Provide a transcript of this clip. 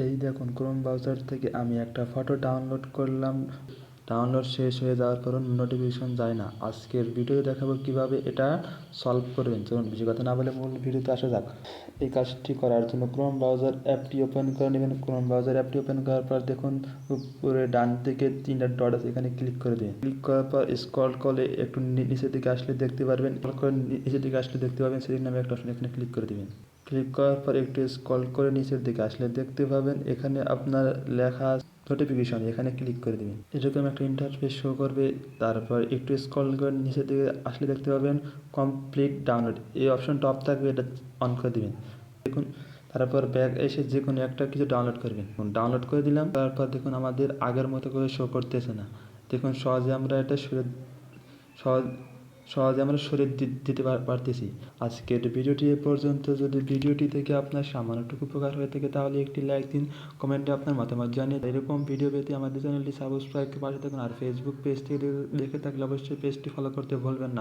এই দেখুন Chrome browser থেকে আমি একটা ফটো ডাউনলোড করলাম। ডাউনলোড শেষ হয়ে যাওয়ার পরও নোটিফিকেশন যায় না। আজকের ভিডিওতে দেখাবো কীভাবে এটা সলভ করবেন। চলুন, বেশি কথা না বলে মূল ভিডিওতে আসা যাক। এই কাজটি করার জন্য ক্রোম ব্রাউজার অ্যাপটি ওপেন করে নেবেন। ক্রোম ব্রাউজার অ্যাপটি ওপেন করার পর দেখুন, উপরে ডান দিকে তিনটা ডট আছে, এখানে ক্লিক করে দিন। ক্লিক করার পর স্ক্রল করে একটু নিচের দিকে আসলে দেখতে পারবেন। নিচের দিকে আসলে দেখতে পাবেন সেদিক নামে একটা অপশন এখানে ক্লিক করে দিবেন। ক্লিক করার পর একটু স্ক্রল করে নিচের দিকে আসলে দেখতে পাবেন, এখানে আপনার লেখা নোটিফিকেশন এখানে ক্লিক করে দিবেন। এরকম একটা ইন্টারফেস শো করবে, তারপর একটু স্ক্রল করে নিচের দিকে আসলে দেখতে পাবেন কমপ্লিট ডাউনলোড এই অপশনটা টপ থাকবে, এটা অন করে দিবেন। দেখুন, তারপর ব্যাগ এসে যে কোনো একটা কিছু ডাউনলোড করবেন। ডাউনলোড করে দিলাম, তারপর দেখুন আমাদের আগের মতো করে শো করতেছে না। দেখুন, সহজে আমরা এটা সহজ সহজে আমরা শরীর দিতে পার- পারতেছি। আজকের ভিডিওটি এ পর্যন্ত। যদি ভিডিওটি থেকে আপনার সামান্যটুকু উপকার হয়ে থাকে, তাহলে একটি লাইক দিন, কমেন্টে আপনার মতামত জানিয়ে এরকম ভিডিও পেতে আমাদের চ্যানেলটি সাবস্ক্রাইব পাশে থাকুন। আর ফেসবুক পেজটি দেখে থাকলে অবশ্যই পেজটি ফলো করতে ভুলবেন না।